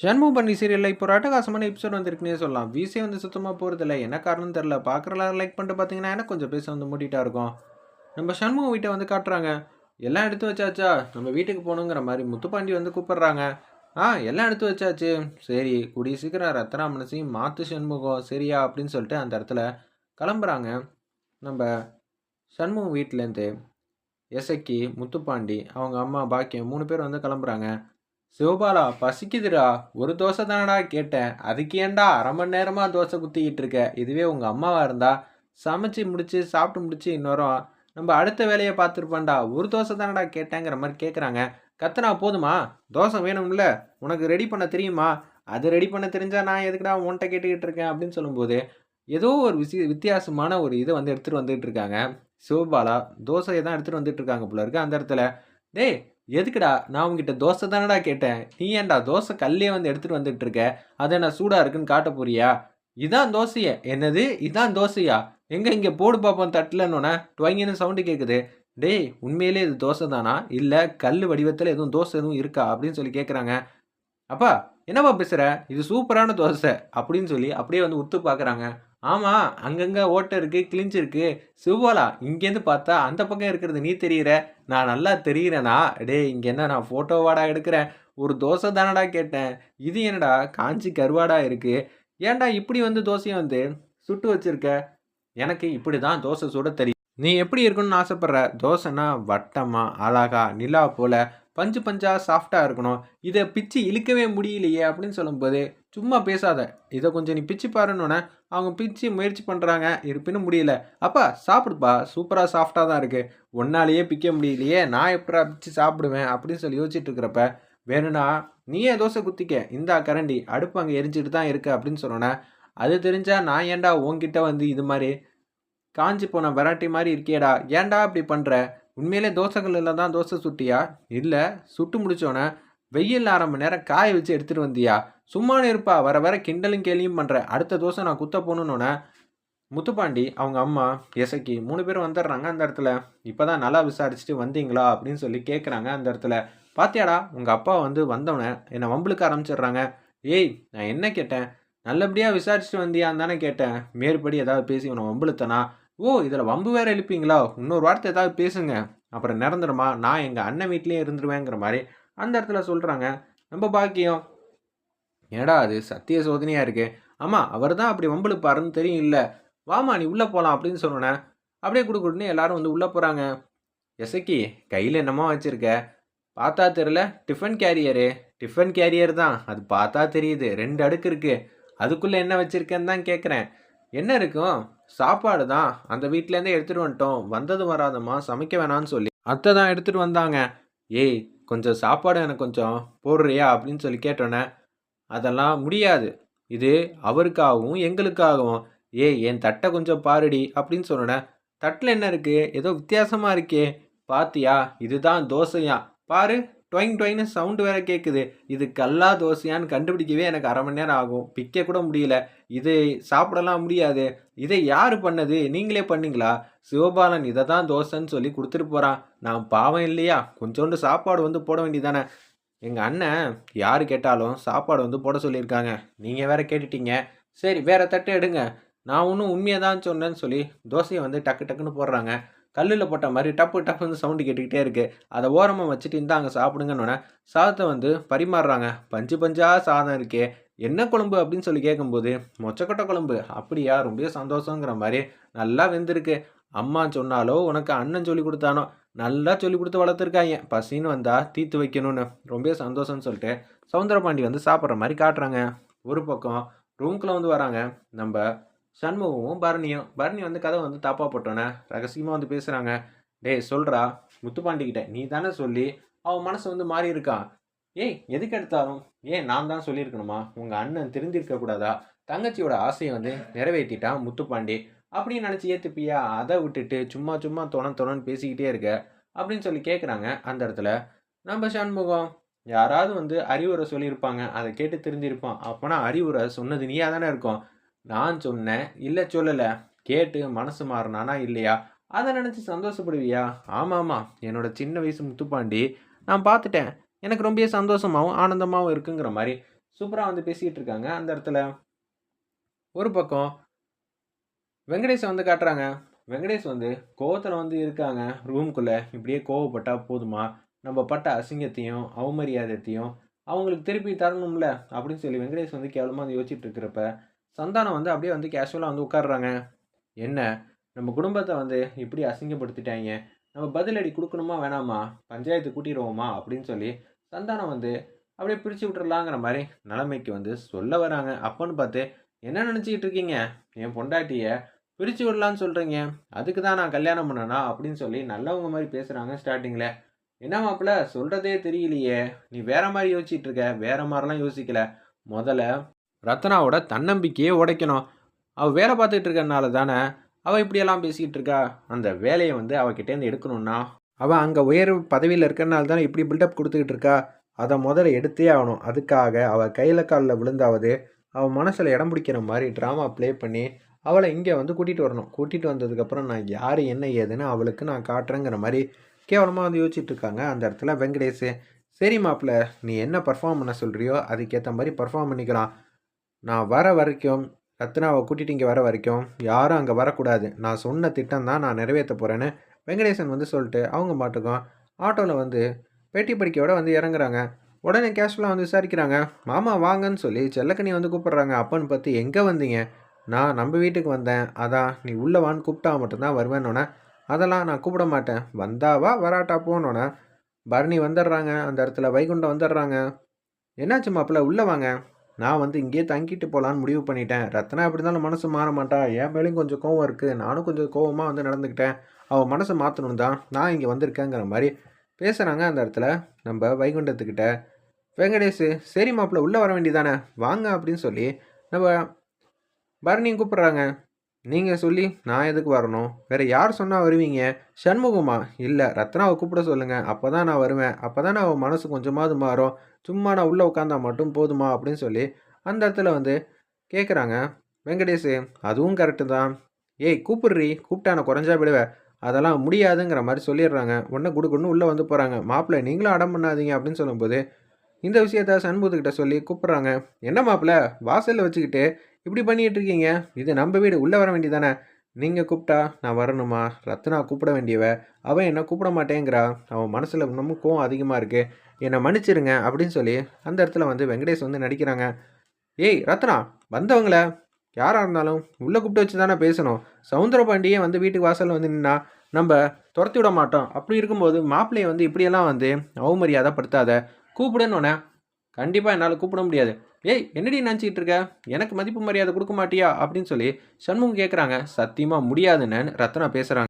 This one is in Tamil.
ஷண்முக பண்ணி சீரியலில் இப்போ ஒரு அட்டகாசமான எபிசோட் வந்திருக்குன்னே சொல்லலாம். விசி வந்து சுத்தமாக போகிறதில்ல என்ன காரணம் தெரில பார்க்குறலாம் லைக் பண்ணிட்டு பார்த்தீங்கன்னா எனக்கு கொஞ்சம் பேச வந்து மூட்டிகிட்டா இருக்கும். நம்ம சண்முகம் வீட்டை வந்து காட்டுறாங்க. எல்லாம் எடுத்து வச்சாச்சா? நம்ம வீட்டுக்கு போகணுங்கிற மாதிரி முத்துப்பாண்டி வந்து கூப்பிடுறாங்க. ஆ எல்லாம் எடுத்து வச்சாச்சு. சரி கூடிய சீக்கிரம் ரத்தனாமனசையும் மாற்று சண்முகம் சரியா அப்படின்னு சொல்லிட்டு அந்த இடத்துல கிளம்புறாங்க. நம்ம சண்முகம் வீட்டிலேருந்து எசக்கி முத்துப்பாண்டி அவங்க அம்மா பாக்கியம் மூணு பேர் வந்து கிளம்புறாங்க. சிவபாலா பசிக்குதுடா. ஒரு தோசை தானடா கேட்டேன். அதுக்கு ஏன்டா அரை மணி நேரமாக தோசை குத்திக்கிட்டு இருக்க? இதுவே உங்கள் அம்மாவாக இருந்தா? சமைச்சு முடிச்சு சாப்பிட்டு முடிச்சு இன்னொரும் நம்ம அடுத்த வேலையை பார்த்துருப்பேன்டா. ஒரு தோசை தானடா கேட்டேங்கிற மாதிரி கேட்குறாங்க கத்துனா போதுமா? தோசை வேணும்ல? உனக்கு ரெடி பண்ண தெரியுமா? அது ரெடி பண்ண தெரிஞ்சால் நான் எதுக்குடா உன்கிட்ட கேட்டுக்கிட்டு இருக்கேன் அப்படின்னு சொல்லும்போது ஏதோ ஒரு விசி வித்தியாசமான ஒரு இதை வந்து எடுத்துகிட்டு வந்துகிட்டு இருக்காங்க. சிவபாலா தோசையை தான் எடுத்துகிட்டு வந்துட்டு இருக்காங்க போல இருக்கு அந்த இடத்துல. டேய் எதுக்குடா? நான் உங்ககிட்ட தோசை தானடா கேட்டேன். நீ ஏன்டா தோசை கல்லே வந்து எடுத்துகிட்டு வந்துட்டு இருக்க அதை நான் சூடாக இருக்குன்னு காட்ட போறியா? இதான் தோசையே. என்னது? இதான் தோசையா? எங்கே இங்கே போடு பார்ப்போம் தட்டலன்னொன்னே டுவங்கின்னு சவுண்டு கேட்குது டேய் உண்மையிலே இது தோசை தானா? இல்லை கல் வடிவத்தில் எதுவும் தோசை எதுவும் இருக்கா? அப்படின்னு சொல்லி கேட்குறாங்க அப்பா என்னப்பா பேசுகிற இது சூப்பரான தோசை. அப்படின்னு சொல்லி அப்படியே வந்து உத்து பார்க்குறாங்க ஆமாம் அங்கங்கே ஓட்டை இருக்குது கிழிஞ்சிருக்கு சிவ்வாலா இங்கேருந்து பார்த்தா அந்த பக்கம் இருக்கிறது நீ தெரியிற? நான் நல்லா தெரிகிறேனா டே இங்கே என்ன நான் ஃபோட்டோவாடா எடுக்கிறேன்? ஒரு தோசை தானடா கேட்டேன். இது என்னடா காஞ்சி கருவாடா இருக்குது ஏன்டா இப்படி வந்து தோசையை வந்து சுட்டு வச்சிருக்க? எனக்கு இப்படி தான் தோசை சுட தெரியும் நீ எப்படி இருக்கணும்னு ஆசைப்பட்ற? தோசைனா வட்டமாக அழகா நிலா போல் பஞ்சு பஞ்சா சாஃப்டாக இருக்கணும். இதை பிச்சு இழுக்கவே முடியலையே அப்படின்னு சொல்லும்போது சும்மா பேசாத. இதை கொஞ்சம் நீ பிச்சு பாருன்னொன்னே அவங்க பிச்சு முயற்சி பண்ணுறாங்க இருப்பினும் முடியல. அப்பா சாப்பிடுப்பா. சூப்பராக சாஃப்டாக தான் இருக்குது ஒன்னாலேயே பிக்க முடியலையே. நான் எப்படா பிச்சு சாப்பிடுவேன் அப்படின்னு சொல்லி யோசிச்சுட்டு இருக்கிறப்ப வேணும்னா நீயே தோசை குத்திக்க. இந்தா கரண்டி. அடுப்பு அங்கே எரிஞ்சிட்டு தான் இருக்குது அப்படின்னு சொன்னோன்னே அது தெரிஞ்சால் நான் ஏன்டா உன்கிட்ட வந்து இது மாதிரி காஞ்சி போன வெரைட்டி மாதிரி இருக்கியேடா. ஏன்டா இப்படி பண்ணுற உண்மையிலே தோசைகளில் தான் தோசை சுட்டியா? இல்லை சுட்டு முடிச்சோன்னே வெயில் அரை மணி நேரம் காய வச்சு எடுத்துகிட்டு வந்தியா? சும்மானு இருப்பா வர வர கிண்டலும் கேலியும் பண்ணுற அடுத்த தோசை நான் குத்த போகணுன்னொன்னே முத்துப்பாண்டி அவங்க அம்மா எசக்கி மூணு பேரும் வந்துடுறாங்க அந்த இடத்துல. இப்போ தான் நல்லா விசாரிச்சுட்டு வந்தீங்களா அப்படின்னு சொல்லி கேட்குறாங்க அந்த இடத்துல. பாத்தியாடா உங்கள் அப்பா வந்து வந்தவனே என்னை வம்பளுக்கு ஆரம்பிச்சிடுறாங்க. ஏய் நான் என்ன கேட்டேன்? நல்லபடியாக விசாரிச்சுட்டு வந்தியான்னு தானே கேட்டேன். மேற்படி ஏதாவது பேசி உன்னை வம்புழுத்தனா ஓ இதில் வம்பு வேறு எழுப்பீங்களா இன்னொரு வார்த்தை ஏதாவது பேசுங்க. அப்புறம் நிரந்தரமா நான் எங்கள் அண்ணன் வீட்லேயே இருந்துருவேங்கிற மாதிரி அந்த இடத்துல சொல்கிறாங்க நம்ம பாக்கியம். ஏடா அது சத்திய சோதனையாக இருக்கு? ஆமாம் அவர் தான் அப்படி வம்பளுப்பாருன்னு தெரியும் இல்லை. வாமா நீ உள்ளே போகலாம் அப்படின்னு சொன்னோன்னே அப்படியே கொடுக்குன்னு எல்லாரும் வந்து உள்ளே போகிறாங்க எசக்கி கையில் என்னமோ வச்சுருக்க? பார்த்தா தெரில டிஃபன் கேரியரு. டிஃபன் கேரியர் தான். அது பார்த்தா தெரியுது. ரெண்டு அடுக்கு இருக்குது அதுக்குள்ளே என்ன வச்சுருக்கேன்னு தான் கேட்குறேன் என்ன இருக்கும்? சாப்பாடு தான். அந்த வீட்டிலேருந்தே எடுத்துகிட்டு வந்துட்டோம். வந்தது வராதம்மா. சமைக்க வேணாம்னு சொல்லி. அத்தை தான் எடுத்துகிட்டு வந்தாங்க. ஏய் கொஞ்சம் சாப்பாடு எனக்கு கொஞ்சம் போடுறியா அப்படின்னு சொல்லி கேட்டோன்னே அதெல்லாம் முடியாது. இது அவருக்காகவும் எங்களுக்காகவும். ஏய் என் தட்டை கொஞ்சம் பாருடி அப்படின்னு சொன்னேன் தட்டில் என்ன இருக்குது ஏதோ வித்தியாசமாக இருக்கே. பாத்தியா? இதுதான் தோசையா? பாரு டொயிங் டொயின்னு சவுண்டு வேற கேட்குது இது கல்லா தோசையான்னு கண்டுபிடிக்கவே எனக்கு அரை மணி நேரம் ஆகும். பிக்க கூட முடியல. இது சாப்பிடலாம் முடியாது. இதை யார் பண்ணது? நீங்களே பண்ணீங்களா? சிவபாலன் இதை தான் தோசைன்னு சொல்லி கொடுத்துட்டு போகிறான் நான் பாவம் இல்லையா? கொஞ்சோண்டு சாப்பாடு வந்து போட வேண்டியதானே எங்கள் அண்ணன் யார் கேட்டாலும் சாப்பாடு வந்து போட சொல்லியிருக்காங்க. நீங்கள் வேற கேட்டுட்டீங்க. சரி வேற தட்டு எடுங்க. நான் ஒன்றும் உண்மையாக தான் சொன்னேன்னு சொல்லி தோசையை வந்து டக்கு டக்குன்னு போடுறாங்க. கல்லில் போட்ட மாதிரி டப்பு டப்புன்னு சவுண்டு கேட்டுக்கிட்டே இருக்குது அதை ஓரமாக வச்சுட்டு இந்தாங்க சாப்பிடுங்கன்னொன்னே சாதத்தை வந்து பரிமாறுறாங்க. பஞ்சு பஞ்சாக சாதம் இருக்கே என்ன குழம்பு அப்படின்னு சொல்லி கேட்கும்போது மொச்சக்கொட்டை குழம்பு. அப்படியா? ரொம்ப சந்தோஷங்கிற மாதிரி நல்லா வெந்திருக்கு. அம்மா சொன்னாலோ உனக்கு அண்ணன் சொல்லி கொடுத்தானோ நல்லா சொல்லி கொடுத்து வளர்த்துருக்காங்க. பசின்னு வந்தால் தீர்த்து வைக்கணும்னு. ரொம்ப சந்தோஷம்னு சொல்லிட்டு சவுந்தரபாண்டி வந்து சாப்பிட்ற மாதிரி காட்டுறாங்க. ஒரு பக்கம் ரூம்குள்ளே வந்து வராங்க. நம்ம சண்முகமும் பரணியும். பரணி வந்து கதை வந்து தப்பாக போட்டோன்னே ரகசியமாக வந்து பேசுகிறாங்க டேய் சொல்கிறா முத்துப்பாண்டிக்கிட்ட நீ தானே சொல்லி அவன் மனசு வந்து மாறி இருக்கான் ஏய் எதுக்கு எடுத்தாலும்? ஏன் நான் தான் சொல்லியிருக்கணுமா? உங்கள் அண்ணன் திருந்திருக்க கூடாதா தங்கச்சியோட ஆசையை வந்து நிறைவேற்றிட்டான் முத்துப்பாண்டி. அப்படின்னு நினச்சி ஏற்றுப்பியா அதை விட்டுட்டு சும்மா சும்மா தொண தொணன்னு பேசிக்கிட்டே இருக்க அப்படின்னு சொல்லி கேட்குறாங்க அந்த இடத்துல. நம்ம சண்முகம் யாராவது வந்து அறிவுரை சொல்லியிருப்பாங்க. அதை கேட்டு தெரிஞ்சிருப்பான் அப்போனா அறிவுரை சொன்னது நீயா தானே இருக்கும். நான் சொன்னேன். இல்லை சொல்லலை. கேட்டு மனசு மாறினானா இல்லையா? அதை நினச்சி சந்தோஷப்படுவியா? ஆமாம். ஆமாம் என்னோட சின்ன வயசு முத்துப்பாண்டி. நான் பார்த்துட்டேன். எனக்கு ரொம்ப சந்தோஷமாகவும் ஆனந்தமாகவும் இருக்குங்கிற மாதிரி. சூப்பராக வந்து பேசிக்கிட்டு இருக்காங்க அந்த இடத்துல. ஒரு பக்கம் வெங்கடேஷ் வந்து காட்டுறாங்க. வெங்கடேஷ் வந்து கோவத்தில் வந்து இருக்காங்க. ரூம்குள்ளே இப்படியே கோவப்பட்டால் போதுமா? நம்ம பட்ட அசிங்கத்தையும் அவமரியாதத்தையும் அவங்களுக்கு திருப்பி தரணும்ல? அப்படின்னு சொல்லி வெங்கடேஷ் வந்து கேவலமாக வந்து யோசிச்சுட்டு இருக்கிறப்ப சந்தானம் வந்து அப்படியே வந்து கேஷுவலாக வந்து உட்காடுறாங்க என்ன? நம்ம குடும்பத்தை வந்து இப்படி அசிங்கப்படுத்திட்டாங்க நம்ம பதிலடி கொடுக்கணுமா வேணாமா? பஞ்சாயத்து கூட்டிடுவோமா? அப்படின்னு சொல்லி சந்தானம் வந்து அப்படியே பிரித்து விட்டுறலாங்கிற மாதிரி நிலைமைக்கு வந்து சொல்ல வராங்க. அப்போன்னு பார்த்து என்ன நினச்சிக்கிட்டு இருக்கீங்க? என் பொண்டாட்டியை பிரித்து விடலான்னு சொல்கிறீங்க அதுக்கு தான் நான் கல்யாணம் பண்ணனா? அப்படின்னு சொல்லி நல்லவங்க மாதிரி பேசுகிறாங்க ஸ்டார்டிங்கில் என்ன மாப்பிள்ள சொல்கிறதே தெரியலையே. நீ வேற மாதிரி யோசிச்சுட்டு இருக்க. வேற மாதிரிலாம் யோசிக்கல. முதல்ல ரத்னாவோட தன்னம்பிக்கையே உடைக்கணும். அவள் வேலை பார்த்துட்டு இருக்கனால தானே அவள் இப்படியெல்லாம் பேசிக்கிட்டு இருக்கா? அந்த வேலையை வந்து அவகிட்டேருந்து எடுக்கணும்னா அவள் அங்கே உயர் பதவியில் இருக்கிறனால தானே இப்படி பில்டப் கொடுத்துக்கிட்டு இருக்கா? அதை முதல்ல எடுத்தே ஆகணும். அதுக்காக அவள் கையில் காலில் விழுந்தாவது அவள் மனசில் இடம் பிடிக்கிற மாதிரி ட்ராமா ப்ளே பண்ணி அவளை இங்கே வந்து கூட்டிகிட்டு வரணும். கூட்டிகிட்டு வந்ததுக்கப்புறம் நான் யார் என்ன ஏதுன்னு அவளுக்கு நான் காட்டுறேங்கிற மாதிரி கேவலமாக வந்து யோசிச்சுட்டு இருக்காங்க அந்த இடத்துல வெங்கடேஷ். சரி மாப்பிள்ள நீ என்ன பர்ஃபார்ம் பண்ண சொல்கிறியோ அதுக்கேற்ற மாதிரி பர்ஃபார்ம் பண்ணிக்கலாம். நான் வர வரைக்கும் ரத்னாவை கூட்டிகிட்டு இங்கே வர வரைக்கும் யாரும் அங்கே வரக்கூடாது. நான் சொன்ன திட்டம் தான் நான் நிறைவேற்ற போகிறேன்னு வெங்கடேசன் வந்து சொல்லிட்டு அவங்க மாட்டுக்கும் ஆட்டோவில் வந்து பேட்டி படிக்கையோட வந்து இறங்குறாங்க. உடனே கேஷுவலாக வந்து விசாரிக்கிறாங்க. மாமா வாங்கன்னு சொல்லி செல்லக்கண்ணி வந்து கூப்பிட்றாங்க. அப்பன்னு பார்த்து எங்கே வந்தீங்க? நான் நம்ம வீட்டுக்கு வந்தேன். அதான் நீ உள்ளே வான்னு கூப்பிட்டா மட்டும்தான் வருவேன்னொன்னே. அதெல்லாம் நான் கூப்பிட மாட்டேன். வந்தாவா வராட்டா போனோன்னே. பரணி வந்துடுறாங்க. அந்த இடத்துல வைகுண்டம் வந்துடுறாங்க. என்னாச்சு மாப்பிள்ள உள்ளே வாங்க. நான் வந்து இங்கேயே தங்கிட்டு போகலான்னு முடிவு பண்ணிட்டேன். ரத்னா எப்படி இருந்தாலும் மனசு மாற மாட்டா. என் மேலேயும் கொஞ்சம் கோவம் இருக்குது நானும் கொஞ்சம் கோவமாக வந்து நடந்துக்கிட்டேன். அவள் மனசை மாற்றணும் தான் நான் இங்கே வந்திருக்கேங்கிற மாதிரி பேசுகிறாங்க அந்த இடத்துல நம்ம வைகுண்டத்துக்கிட்ட. வெங்கடேஷ் சரி மாப்பிள்ள உள்ளே வர வேண்டியதானே வாங்க அப்படின்னு சொல்லி நம்ம பரணியும் கூப்பிட்றாங்க. நீங்கள் சொல்லி நான் எதுக்கு வரணும்? வேறு யார் சொன்னால் வருவீங்க? சண்முகமா? இல்லை ரத்னாவை கூப்பிட சொல்லுங்கள் அப்போ தான் நான் வருவேன். அப்போ தான் நான் மனசு கொஞ்சமாவது மாறும். சும்மா நான் உள்ளே உட்காந்தா மட்டும் போதுமா? அப்படின்னு சொல்லி அந்த இடத்துல வந்து கேட்குறாங்க வெங்கடேஷ் அதுவும் கரெக்டு தான். ஏய் கூப்பிடுறி. கூப்பிட்டா நான் குறைஞ்சா விடுவேன் அதெல்லாம் முடியாதுங்கிற மாதிரி சொல்லிடுறாங்க. உடனே குடுக்குன்னு உள்ளே வந்து போகிறாங்க மாப்பிள்ளை நீங்களும் அடம் பண்ணாதீங்க அப்படின்னு சொல்லும்போது இந்த விஷயத்த சண்முகத்துக்கிட்ட சொல்லி கூப்பிட்றாங்க. என்ன மாப்பிள்ள? வாசலில் வச்சுக்கிட்டு இப்படி பண்ணிட்டு இருக்கீங்க இது நம்ம வீடு. உள்ளே வர வேண்டியதானே? நீங்கள் கூப்பிட்டா நான் வரணுமா? ரத்னா கூப்பிட வேண்டியவ? அவன் என்ன கூப்பிட மாட்டேங்கிறா? அவன் மனசில் இன்னமும் கோவம் அதிகமாக இருக்குது என்னை மன்னிச்சிருங்க அப்படின்னு சொல்லி அந்த இடத்துல வந்து வெங்கடேஷ் வந்து நடிக்கிறாங்க. ஏய் ரத்னா வந்தவங்கள. யாராக இருந்தாலும் உள்ளே கூப்பிட்டு வச்சு தானே பேசணும். சவுந்தர பாண்டியே வந்து வீட்டுக்கு வாசலில் வந்து நின்னா நம்ம துரத்தி விட மாட்டோம். அப்படி இருக்கும்போது மாப்பிள்ளையை வந்து இப்படியெல்லாம் வந்து அவமரியாதைப்படுத்தாத. கூப்பிடுன்னு கண்டிப்பாக என்னால் கூப்பிட முடியாது. ஏய் என்னடி நினச்சிக்கிட்டு இருக்க? எனக்கு மதிப்பு மரியாதை கொடுக்க மாட்டியா? அப்படின்னு சொல்லி சண்முகம் கேட்குறாங்க சத்தியமாக முடியாதுன்னு ரத்னா பேசுகிறாங்க